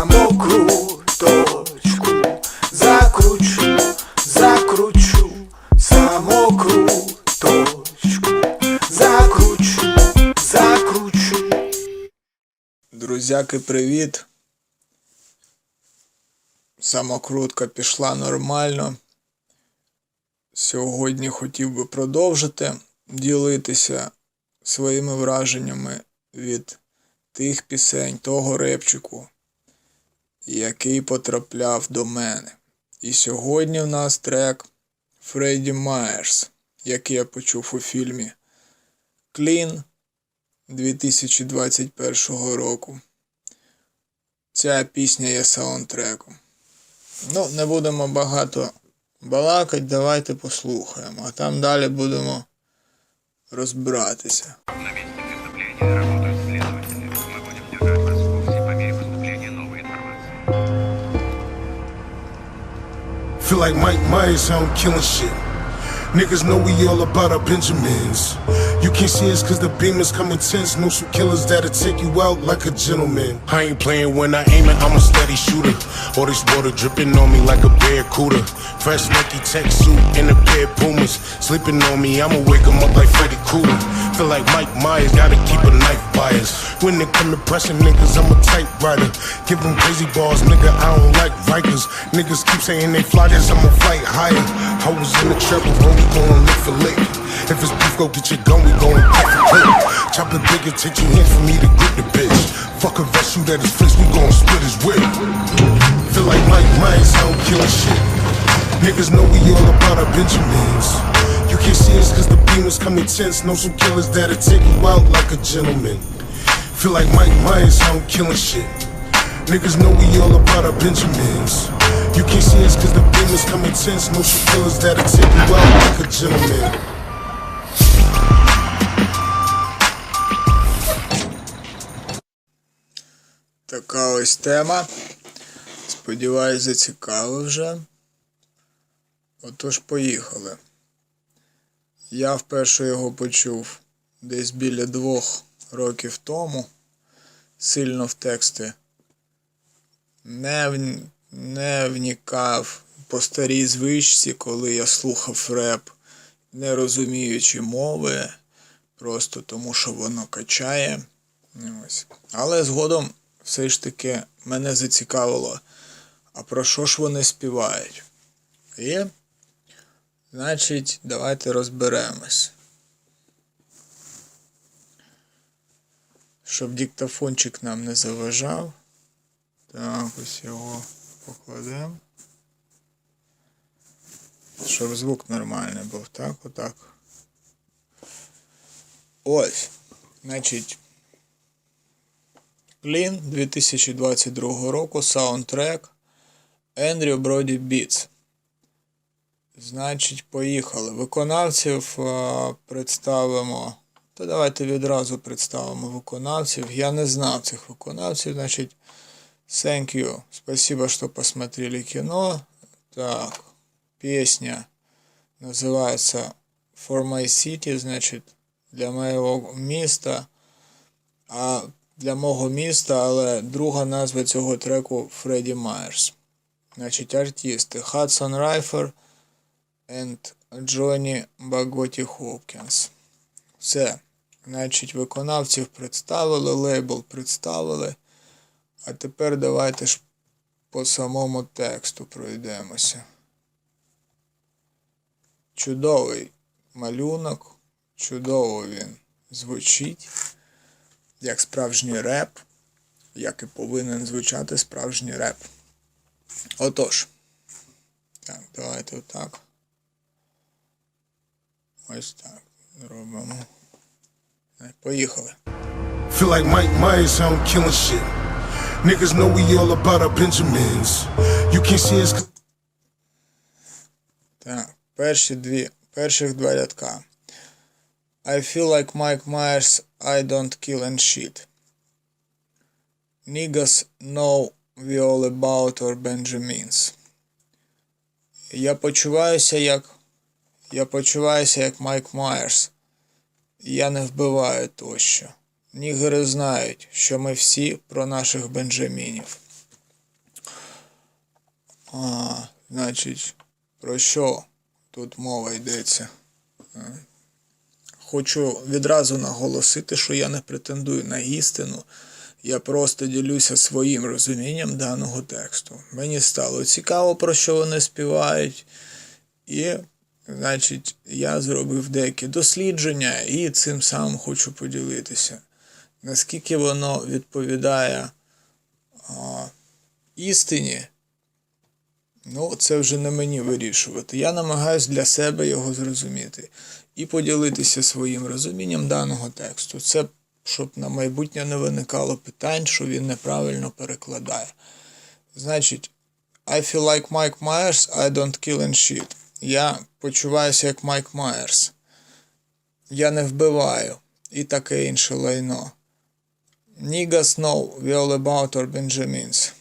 самокруточку, закручу, закручу, самокруточку, закручу, закручу. Друзяки, привіт. Самокрутка пішла нормально. Сьогодні хотів би продовжити ділитися своїми враженнями від тих пісень, того репчику, який потрапляв до мене. І сьогодні в нас трек Фредді Майерс, який я почув у фільмі Клін 2021 року. Ця пісня є саундтреком. Ну, не будемо багато балакати, давайте послухаємо, а там далі будемо розбиратися. Like Mike Myers, I'm killing shit. Niggas know we all about our Benjamins. You can't see us cause the beam is coming tense. Know some killers that'll take you out like a gentleman. I ain't playing when I aim it, I'm a steady shooter. All this water dripping on me like a barracuda. Fresh Nike tech suit and a pair of Pumas. Sleeping on me, I'ma wake up like Freddy Krueger. Feel like Mike Myers, gotta keep a knife by us. When it come to pressing niggas, I'm a typewriter. Give them crazy balls, nigga, I don't like Rikers. Niggas keep saying they fly this, I'ma flight higher. I was in the trouble, we gon' lick for lick. If it's beef, go get your gun, we bigger, take your hands for me to grip the bitch. Fuck a vest, shoot at his face, we gon' split his whip. Feel like Mike Myers, I don't kill shit. Niggas know we all about our Benjamins. You can't see us cause the beam is coming tense. Know some killers that'll take you out like a gentleman. Feel like Mike Myers, I don't killing shit. Niggas know we all about our Benjamins. You can't see us cause the beam is coming tense. Know some killers that'll take you out like a gentleman. Така ось тема. Сподіваюсь, зацікавив вже. Отож, поїхали. Я вперше його почув десь біля двох років тому. Сильно в тексти не, не вникав по старій звичці, коли я слухав реп, не розуміючи мови, просто тому що воно качає. Ось. Але згодом все ж таки мене зацікавило, а про що ж вони співають? І, значить, давайте розберемось. Щоб диктофончик нам не заважав. Так, ось його покладемо. Щоб звук нормальний був, так? Отак. Ось. Значить. Клін 2022 року саундтрек Ендрю Броді Біц. Значить, поїхали. Виконавців представимо. Та давайте відразу представимо виконавців. Я не знав цих виконавців. Значить, thank you. Спасибо, что посмотрели кино. Так, песня называется For My City, значить, для моєго міста. А для мого міста, але друга назва цього треку Фредді Майерс. Значить, артисти Хадсон Райфер and Джонні Баготі Хопкінс. Все. Значить, виконавців представили, лейбл представили. А тепер давайте ж по самому тексту пройдемося. Чудовий малюнок, чудово він звучить як справжній реп, як і повинен звучати справжній реп. Отож. Так, давайте отак. Ось так. Робимо. Поїхали. Feel like Mike Myers, I'm killing shit. Niggas know we all about our Benjamins. You can't see us Так, перші дві, перших два рядка. I feel like Mike Myers, I don't kill and shit. Niggas know we all about our Benjamins. Я почуваюся як. Я почуваюся як Майк Майерс. Я не вбиваю тощо. Нігери знають, що ми всі про наших Бенджамінів. А, значить, про що тут мова йдеться? Хочу відразу наголосити, що я не претендую на істину. Я просто ділюся своїм розумінням даного тексту. Мені стало цікаво, про що вони співають. І, значить, я зробив деякі дослідження і цим самим хочу поділитися. Наскільки воно відповідає а, істині, ну, це вже не мені вирішувати. Я намагаюся для себе його зрозуміти і поділитися своїм розумінням даного тексту. Це щоб на майбутнє не виникало питань, що він неправильно перекладає. Значить, I feel like Mike Myers, I don't kill and shit. Я почуваюся як Майк Майерс. Я не вбиваю. І таке інше лайно. Niggas know we all about our Benjamins.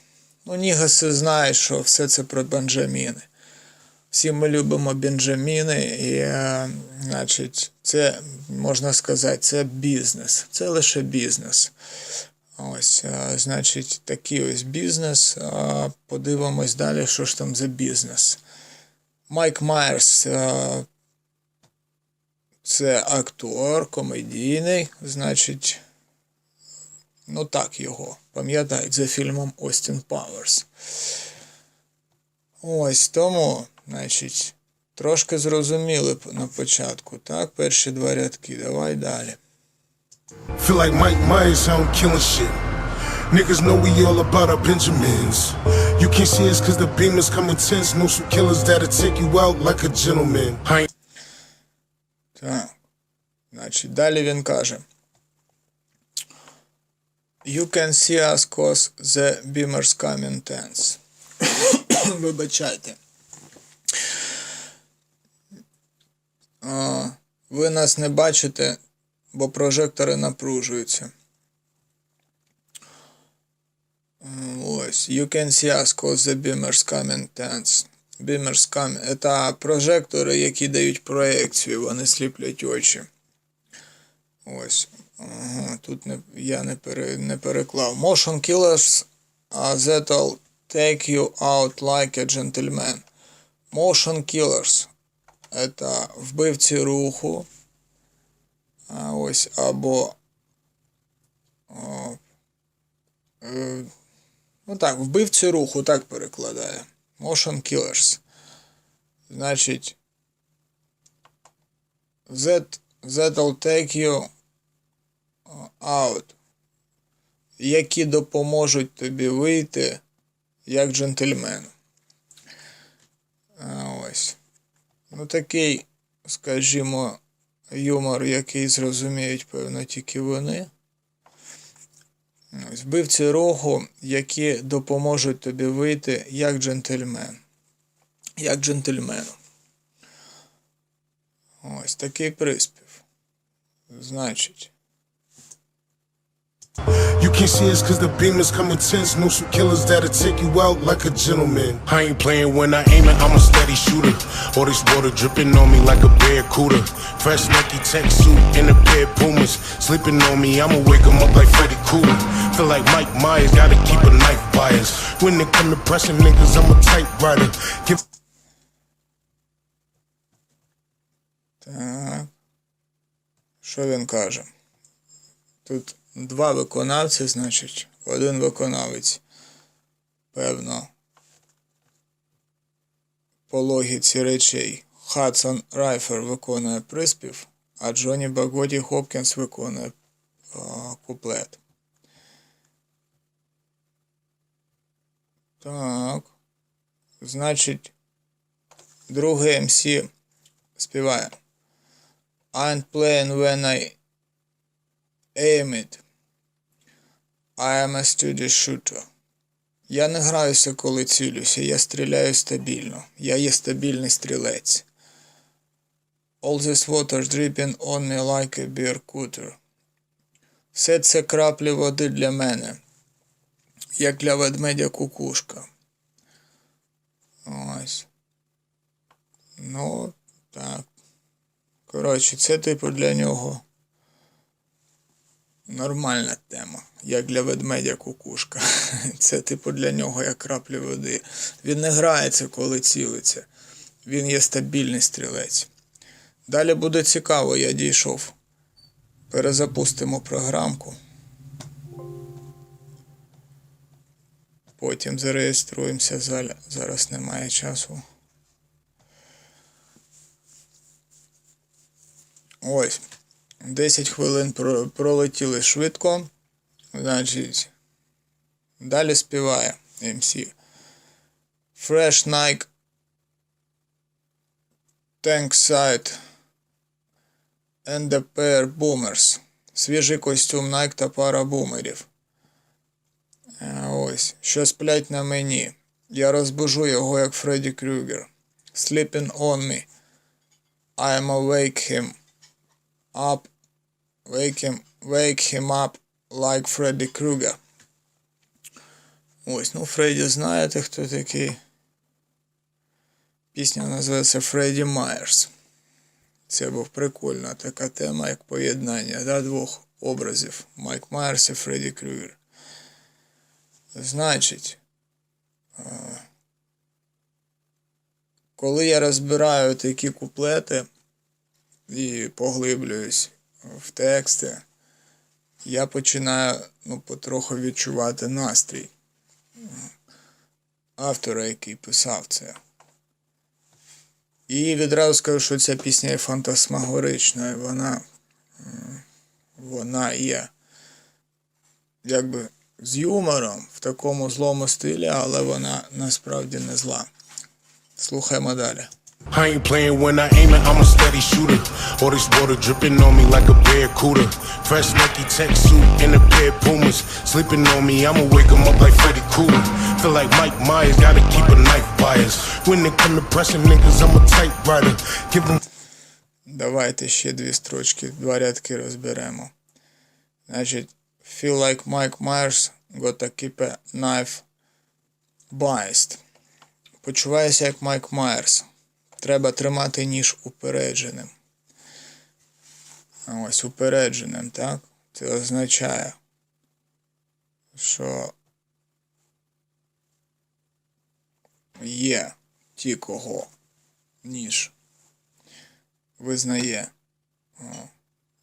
Ну, Нігаси знають, що все це про Бенджаміни. Всі ми любимо Бенджаміни, і, е, значить, це, можна сказати, це бізнес. Це лише бізнес. Ось, е, значить, такий ось бізнес. Е, Подивимось далі, що ж там за бізнес. Майк Майерс це актор комедійний, значить, ну так його пам'ятають за фільмом Остін Пауерс. Ось тому, значить, трошки зрозуміли на початку, так? Перші два рядки. Давай далі. Feel like Mike Myers, I'm killing shit. Niggas know we all about our Benjamins. You can't see us cause the beam is coming tense. Know some killers that'll take you out like a gentleman. Так. Значить, далі він каже. You can see us cause the beamers coming tense. Вибачайте. Ви нас не бачите, бо прожектори напружуються. Ось. You can see us cause the beamers coming tense. Beamers coming. Це прожектори, які дають проекцію, вони сліплять очі. Ось. Ага, тут не, я не, пере, не переклав. Motion killers uh, that'll take you out like a gentleman. Motion killers. Це вбивці руху. А ось або. Е, ну так, вбивці руху, так перекладає. Motion killers. Значить. That, that'll take you out. Які допоможуть тобі вийти як джентльмену. Ось. Ну, такий, скажімо, юмор, який зрозуміють, певно, тільки вони. Збивці рогу, які допоможуть тобі вийти як джентльмен. Як джентльмену. Ось такий приспів. Значить. You can't see us cause the beam is coming tense. Know some killers that'll take you out like a gentleman. I ain't playing when I aim it, I'm a steady shooter. All this water dripping on me like a barracuda. Fresh Nike tech suit and a pair of Pumas. Sleeping on me, I'ma wake 'em up like Freddy Krueger. Feel like Mike Myers, gotta keep a knife by us. When it come to pressing niggas, I'm a typewriter. Give Так. Що він каже? Тут два виконавці, значить, один виконавець, певно, по логіці речей Хадсон Райфер виконує приспів, а Джонні Багоді Хопкінс виконує а, куплет. Так. Значить, другий МС співає. I ain't playing when I aim it. I am a steady shooter. Я не граюся, коли цілюся, я стріляю стабільно. Я є стабільний стрілець. All this water dripping on me like a beer cooter. Все це краплі води для мене, як для ведмедя кукушка. Ось. Ну, так. Коротше, це типу для нього нормальна тема, як для ведмедя кукушка. Це, типу, для нього як краплі води. Він не грається, коли цілиться. Він є стабільний стрілець. Далі буде цікаво, я дійшов. Перезапустимо програмку. Потім зареєструємося. Заля- Зараз немає часу. Ось. 10 хвилин пролетіли швидко. Значить. Далі співає MC. Fresh Nike Tank Side and a pair boomers. Свіжий костюм Nike та пара бумерів. Ось. Що сплять на мені. Я розбужу його, як Фредді Крюгер. Sleeping on me. I'm awake him up. Wake him, wake him up like Фредді Крюгер. Ось, ну Фредді знаєте, хто такий. Пісня називається Фредді Майерс. Це був прикольна така тема, як поєднання да, двох образів Майк Майерс і Фредді Крюгер. Значить, е, коли я розбираю такі куплети і поглиблююсь в тексти, я починаю ну, потроху відчувати настрій автора, який писав це. І відразу скажу, що ця пісня є фантасмагоричною. Вона, вона є якби з юмором в такому злому стилі, але вона насправді не зла. Слухаємо далі. I ain't playing when I aim it, I'm a steady shooter. All this water dripping on me like a barracuda. Fresh Nike tech suit and a pair of Pumas. Sleeping on me, I'ma wake 'em up like Freddy Krueger. Feel like Mike Myers, gotta keep a knife by us. When it come to pressing niggas, I'm a typewriter. Give 'em Давайте ще дві строчки, два рядки розберемо. Значить, feel like Mike Myers gotta keep a knife biased. Почуваюся як Майк Майерс. Треба тримати ніж упередженим. Ось упередженим, так? Це означає, що є ті, кого ніж визнає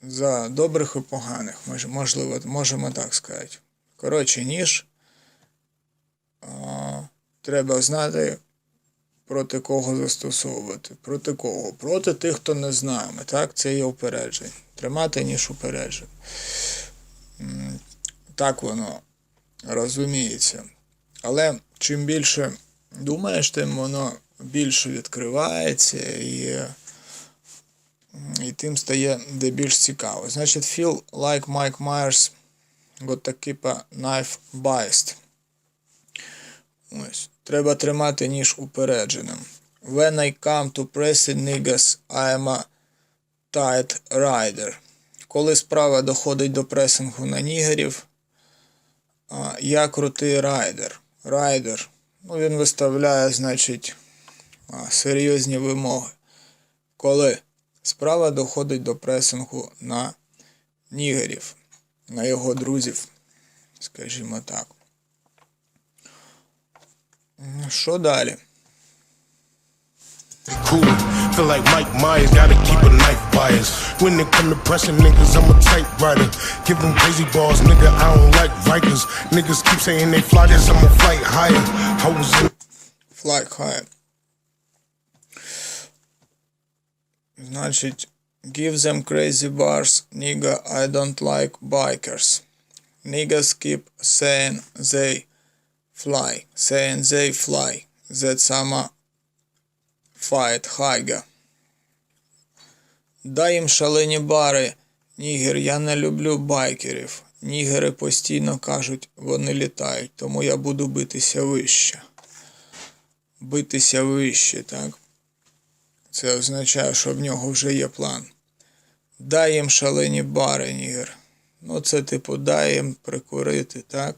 за добрих і поганих, можливо, можемо так сказати. Коротше, ніж треба знати, проти кого застосовувати. Проти кого? Проти тих, хто не з нами. Так, це є упереджень. Тримати ніж упереджень. Так воно розуміється. Але чим більше думаєш, тим воно більше відкривається і і тим стає де більш цікаво. Значить, feel like Mike Myers got to keep a knife biased. Ось. Треба тримати ніж упередженим. When I come to pressing niggas, I am a tight rider. Коли справа доходить до пресингу на нігерів, я крутий райдер. Райдер. Ну, він виставляє, значить, серйозні вимоги. Коли справа доходить до пресингу на нігерів, на його друзів, скажімо так. М, Що далі? cool. Feel like Mike Myers, gotta keep a knife by us. When it come to pressing niggas, I'm a typewriter. Give them crazy balls, nigga, I don't like Rikers. Niggas keep saying they fly this, I'm a flight higher. I was in Fly high. Значить, give them crazy bars, nigga, I don't like bikers. Niggas keep saying they fly, saying they fly. That's I'm fight higher. Дай їм шалені бари. Нігер, я не люблю байкерів. Нігери постійно кажуть, вони літають, тому я буду битися вище битися вище, так? Це означає, що в нього вже є план. Дай їм шалені бари, нігер. Ну, це типу, дай їм прикурити, так?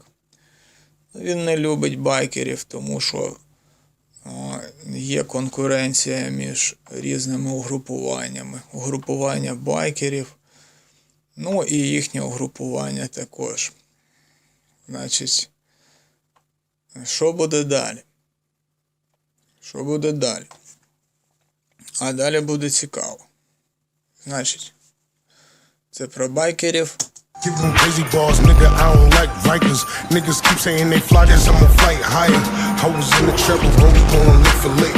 Він не любить байкерів, тому що є конкуренція між різними угрупуваннями. Угрупування байкерів Ну і їхнє угрупування також. Значить, що буде далі? Що буде далі? А далі буде цікаво. Значить, це про байкерів. Give them crazy balls, nigga. I don't like Rikers. Niggas keep saying they fly, guess I'm a flight higher. I was in the trouble, bro. We gon' lick for lick.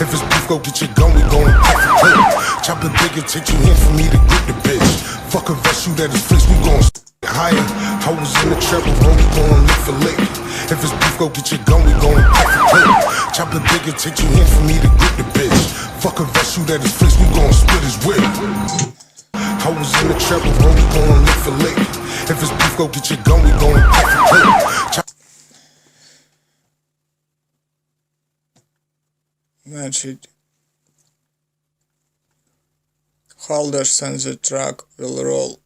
If it's beef, go get your gun. We gon' cut for quick. Chop a bigger, take two hands for me to grip the bitch. Fuck a vest, shoot at his flicks. We gon' higher. I was in the trouble, bro. We gon' lick for lick. If it's beef, go get your gun. We gon' cut for quick. Chop a bigger, take two hands for me to grip the bitch. Fuck a vest, shoot at his flicks. We gon' split his whip. Was in the trouble, bro. We gon' lick for lick. If it's beef, go get your gun. We gon' cut for. Chop Значить, holders and the truck will roll.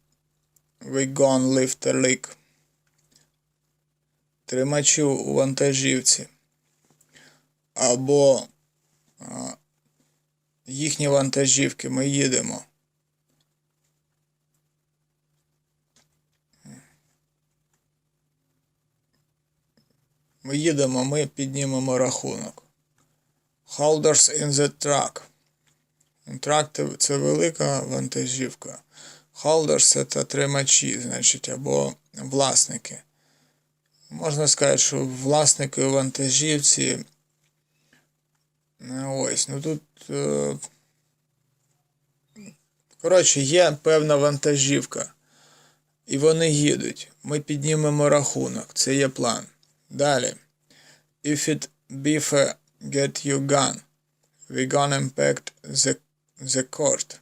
We gon' lift a leak. Тримачів у вантажівці. Або а, їхні вантажівки. Ми їдемо. Ми їдемо, ми піднімемо рахунок. Holders in the truck. Трак – це велика вантажівка. Holders – це тримачі, значить, або власники. Можна сказати, що власники вантажівці. ну, Ось, ну тут. Е... Коротше, є певна вантажівка. І вони їдуть. Ми піднімемо рахунок. Це є план. Далі. If it beef get you gun, we gonna impact the, the court.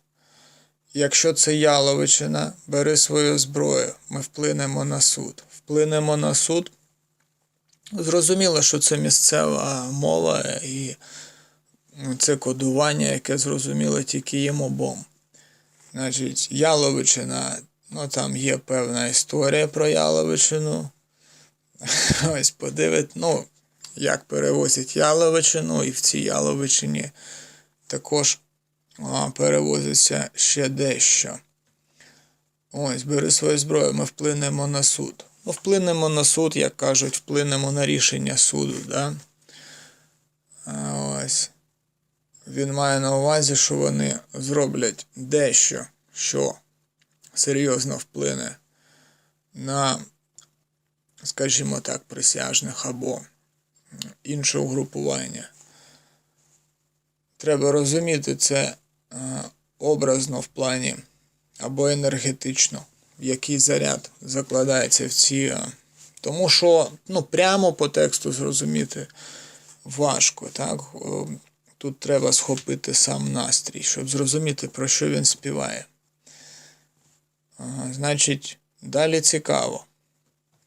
Якщо це яловичина, бери свою зброю, ми вплинемо на суд. Вплинемо на суд. Зрозуміло, що це місцева мова і це кодування, яке зрозуміло тільки їм обом. Значить, яловичина, ну там є певна історія про яловичину. Ось подивить, ну, як перевозять яловичину, і в цій яловичині також а, перевозиться ще дещо. Ось, бери свою зброю, ми вплинемо на суд. Ну, вплинемо на суд, як кажуть, вплинемо на рішення суду. Да? А, ось. Він має на увазі, що вони зроблять дещо, що серйозно вплине на, скажімо так, присяжних або інше угрупування. Треба розуміти це е, образно в плані або енергетично, який заряд закладається в ці. е, Тому що ну, прямо по тексту зрозуміти важко. Так? Е, Тут треба схопити сам настрій, щоб зрозуміти, про що він співає. Значить, далі цікаво.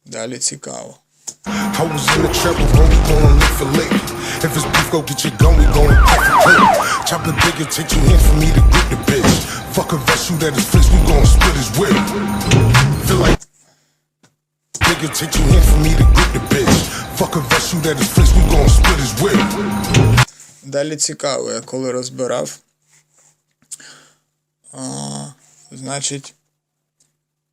Далі цікаво. I was in the trouble, bro. We gon' lick for lick. If it's beef, go get your gun. We gon' cut for quick. Chop a bigger, take two hands for me to grip the bitch. Fuck a vest, shoot at his flicks. We gon' split his whip. Feel like bigger, take two hands for me to grip the bitch. Fuck a vest, shoot at his flicks. We gon' split his whip. Далі цікаво, я коли розбирав. А, значить,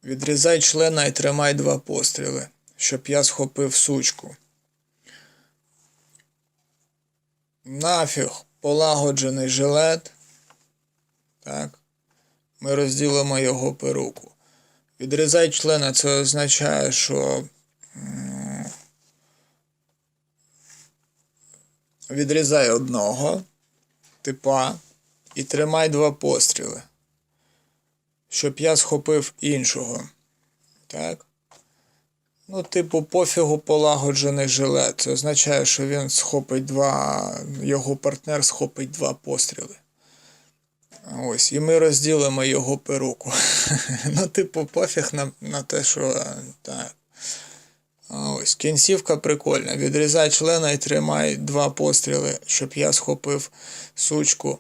Відрізай члена і тримай два постріли, щоб я схопив сучку. Нафіг полагоджений жилет. Так. Ми розділимо його перуку. Відрізай члена це означає, що відрізай одного типа і тримай два постріли, щоб я схопив іншого. Так? Ну, типу, пофігу полагоджений жилет. Це означає, що він схопить два, його партнер схопить два постріли. Ось, і ми розділимо його перуку. ну, типу, пофіг на, на те, що так. Ось, кінцівка прикольна. Відрізай члена і тримай два постріли, щоб я схопив сучку.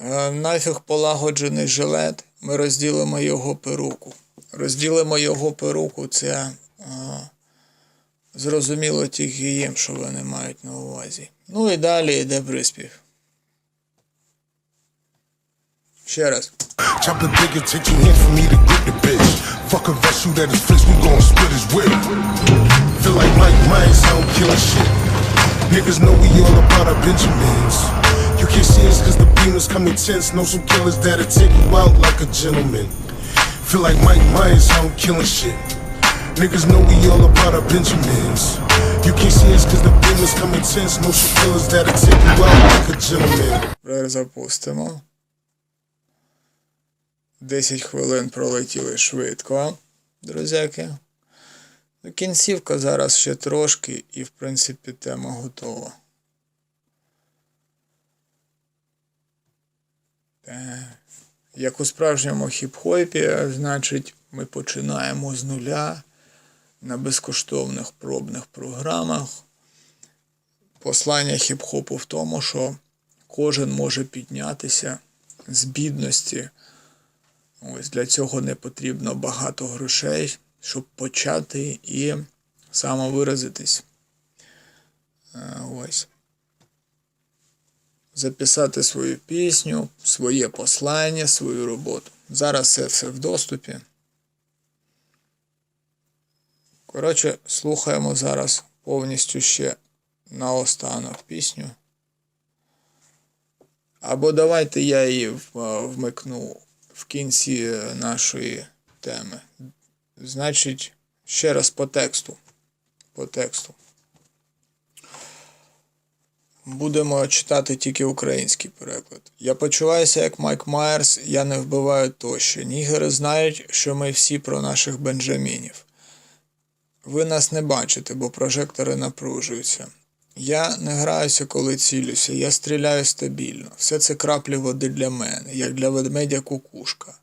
Е, Нафіг полагоджений жилет, ми розділимо його перуку. Розділимо його перуку, це а, зрозуміло тільки їм, що вони мають на увазі. Ну і далі йде приспів. Ще раз. Niggas know we all about our Benjamins. You can't see us cause the beamers come in tents. Know some killers that'll take you out like a gentleman. Feel like Mike Myers, I don't killing shit. Niggas know we all about our Benjamins. You can't see us cause the beamers come in tents. Know some killers that'll take you out like a gentleman. Перезапустимо. 10 хвилин пролетіли швидко, друзяки. Ну, Кінцівка зараз ще трошки, і, в принципі, тема готова. Як у справжньому хіп-хопі, значить, ми починаємо з нуля на безкоштовних пробних програмах. Послання хіп-хопу в тому, що кожен може піднятися з бідності. Ось для цього не потрібно багато грошей, щоб почати і самовиразитись. Е, Ось. Записати свою пісню, своє послання, свою роботу. Зараз це все в доступі. Коротше, слухаємо зараз повністю ще наостанок пісню. Або давайте я її е, вмикну в кінці нашої теми. Значить, ще раз по тексту. По тексту. Будемо читати тільки український переклад. Я почуваюся як Майк Майерс, я не вбиваю тощо. Нігери знають, що ми всі про наших бенджамінів. Ви нас не бачите, бо прожектори напружуються. Я не граюся, коли цілюся, я стріляю стабільно. Все це краплі води для мене, як для ведмедя кукушка.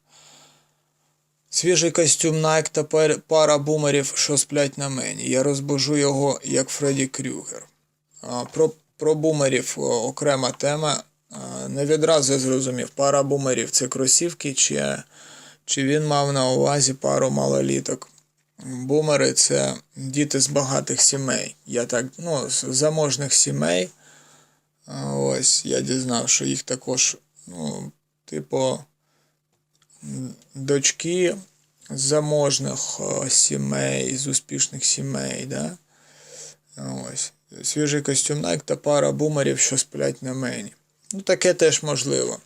Свіжий костюм Nike та пара бумерів, що сплять на мені. Я розбужу його, як Фредді Крюгер. Про, про бумерів окрема тема. Не відразу я зрозумів, пара бумерів це кросівки, чи, чи він мав на увазі пару малоліток. Бумери це діти з багатих сімей. Я так, ну, з заможних сімей. Ось, я дізнав, що їх також, ну, типу, дочки з заможних е, сімей, з успішних сімей, да? Ось. Свіжий костюм Nike та пара бумерів, що сплять на мені. Ну, таке теж можливо.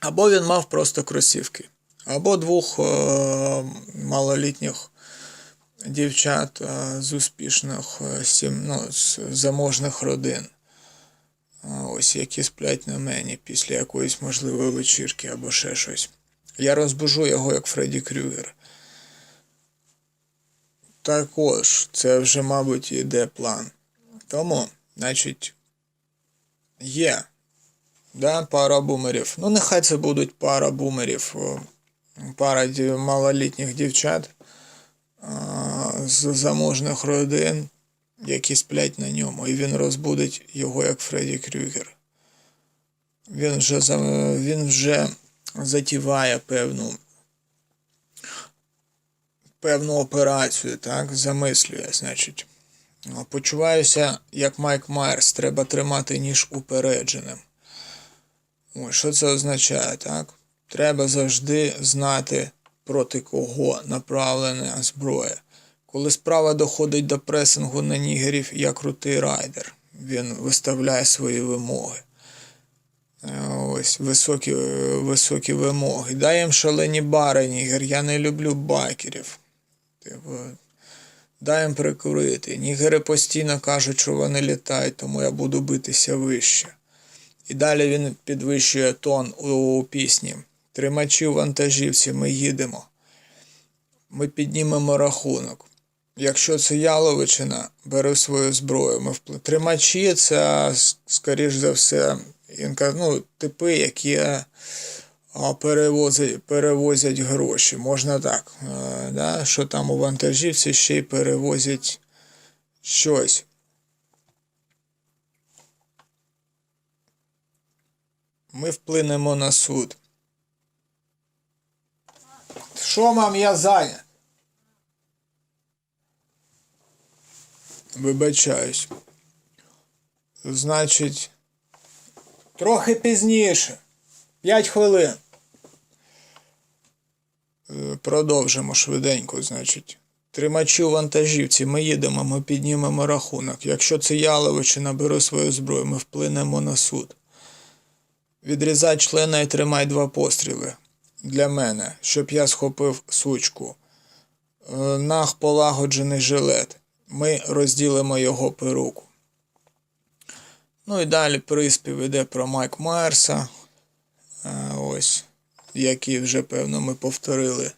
Або він мав просто кросівки, або двох е- малолітніх дівчат е, з успішних е, сім, ну, з заможних родин. А, Ось які сплять на мені після якоїсь можливої вечірки або ще щось. Я розбужу його як Фредді Крюгер. Також це вже, мабуть, іде план. Тому, значить, є да, пара бумерів. Ну, нехай це будуть пара бумерів, пара малолітніх дівчат з заможних родин, які сплять на ньому, і він розбудить його як Фредді Крюгер. Він вже, він вже затіває певну, певну операцію, так, замислює, значить. Почуваюся, як Майк Майерс, треба тримати ніж упередженим. Ось, що це означає, так? Треба завжди знати, проти кого направлена зброя. Коли справа доходить до пресингу на нігерів, я крутий райдер. Він виставляє свої вимоги. Е, Ось високі, е, високі вимоги. Дай їм шалені бари, нігер. Я не люблю байкерів. Типу, дай їм прикурити. Нігери постійно кажуть, що вони літають, тому я буду битися вище. І далі він підвищує тон у, пісні. Тримачі вантажівці, ми їдемо. Ми піднімемо рахунок. Якщо це яловичина, бери свою зброю. Ми впли... Тримачі це, скоріш за все, інка, ну, типи, які а, перевозять, перевозять гроші. Можна так. е, да? Що там у вантажівці ще й перевозять щось. Ми вплинемо на суд. Що, мам, я зайнят? Вибачаюсь. Значить, трохи пізніше. П'ять хвилин. Е, Продовжимо швиденько, значить. Тримачі у вантажівці, ми їдемо, ми піднімемо рахунок. Якщо це Яловичі наберу свою зброю, ми вплинемо на суд. Відрізай члена і тримай два постріли. Для мене, щоб я схопив сучку. Е, Нах полагоджений жилет. Ми розділимо його перуку. Ну і далі приспів іде про Майк Майерса. Е, Ось, який вже, певно, ми повторили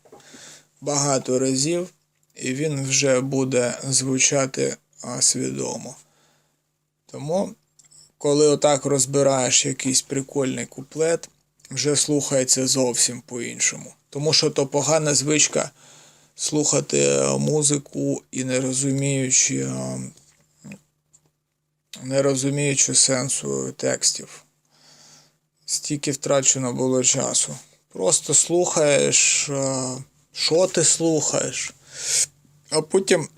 багато разів, і він вже буде звучати свідомо. Тому, коли отак розбираєш якийсь прикольний куплет, вже слухається зовсім по-іншому. Тому що то погана звичка слухати е, музику і не розуміючи, е, не розуміючи сенсу текстів. Стільки втрачено було часу. Просто слухаєш, е, що ти слухаєш, а потім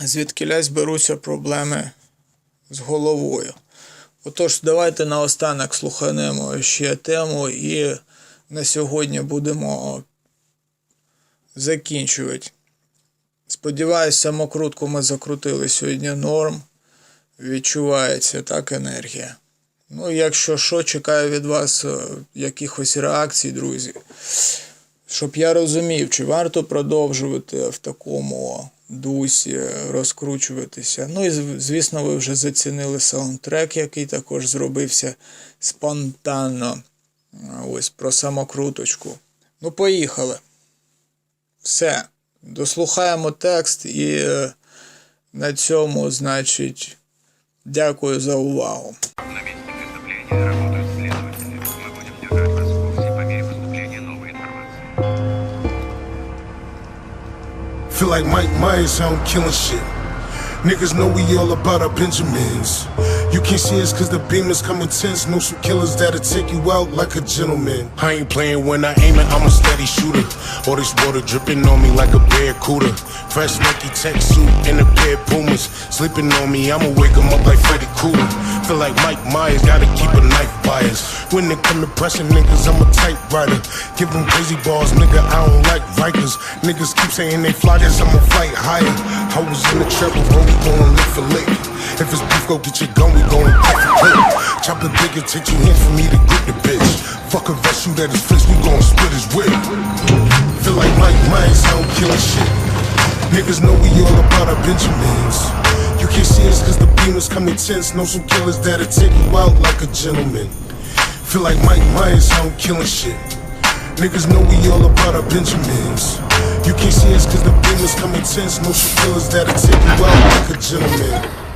звідкилясь беруться проблеми з головою. Отож, давайте наостанок слуханемо ще тему і на сьогодні будемо закінчувати. Сподіваюсь, самокрутку ми закрутили сьогодні норм. Відчувається так енергія. Ну, якщо що, чекаю від вас е, якихось реакцій, друзі. Щоб я розумів, чи варто продовжувати в такому дусі розкручуватися. Ну і звісно, ви вже зацінили саундтрек, який також зробився спонтанно. Ось про самокруточку. Ну, поїхали. Все. Дослухаємо текст і е, на цьому, значить, дякую за увагу. Like Mike Myers out killing shit. Niggas know we all about our Benjamins. You can't see us cause the beam is coming tense. Know some killers that'll take you out like a gentleman. I ain't playing when I aim it, I'm a steady shooter. All this water dripping on me like a barracuda. Fresh Nike tech suit and a pair of Pumas. Sleeping on me, I'ma wake 'em up like Freddy Krueger. Feel like Mike Myers, gotta keep a knife by us. When it come to pressing niggas, I'm a typewriter. Give them crazy balls, nigga, I don't like Rikers. Niggas keep saying they fly this, I'ma fight higher. I was in the treble, but we gon' lick for lick. If it's beef, go get your gun, we gon' cut for clip. Chop the bigger, take two hands for me to grip the bitch. Fuck a vest, shoot at his we gon' split his whip. Feel like Mike Myers, I don't kill shit. Niggas know we all about our Benjamins. You can't see us cause the beam is coming tense. Know some killers that'll take you out like a gentleman. Feel like Mike Myers, I don't killing shit. Niggas know we all about our Benjamins. You can't see us cause the beam is coming tense. Know some killers that'll take you out like a gentleman.